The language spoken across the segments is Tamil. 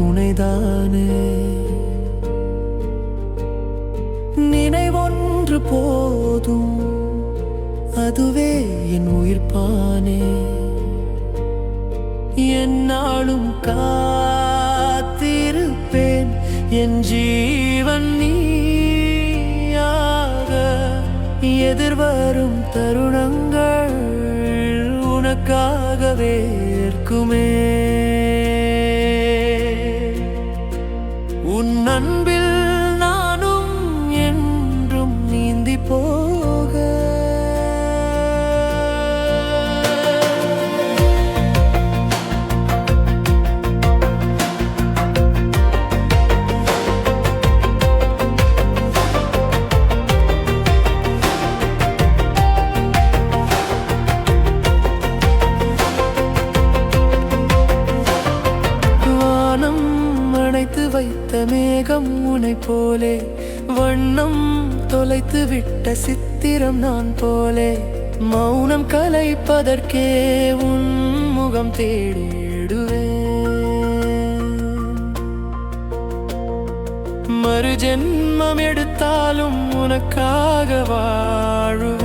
துணைதானே? நினைவொன்று போதும் அதுவே என் உயிர்ப்பானே. என்னாலும் காத்திருப்பேன் என் ஜீவன் நீயாக. எதிர்வரும் தருணங்கள் உனக்காகவே இருக்குமே. மேகம் உனை போலே. வண்ணம் தொலைத்து விட்ட சித்திரம் நான் போலே. மௌனம் கலைப்பதற்கே உன் முகம் தேடிடுவே மறு ஜென்மம் எடுத்தாலும் உனக்காக வாழுவேன்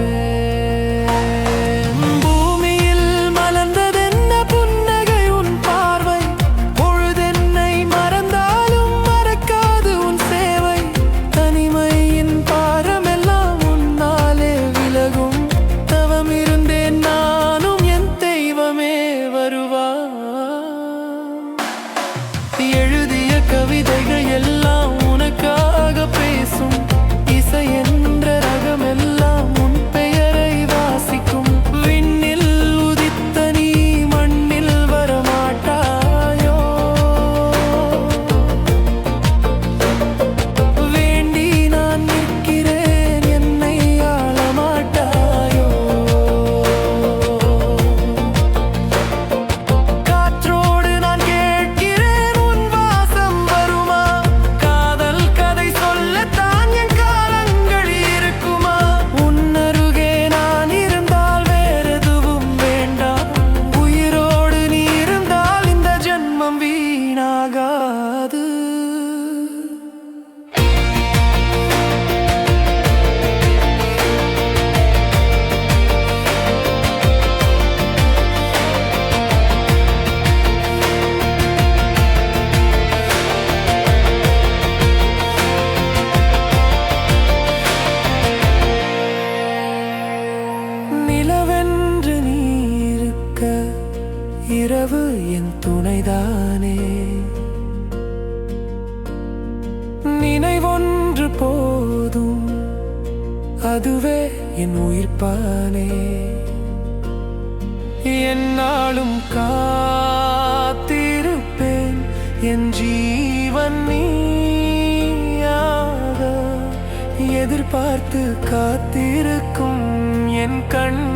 இரவு என் துணைதானே. நினைவொன்று போதும் அதுவே என் உயிர்ப்பானே. என்னாலும் காத்திருப்பேன் என் ஜீவன் நீயாக எதிர்பார்த்து காத்திருக்கும் என் கண்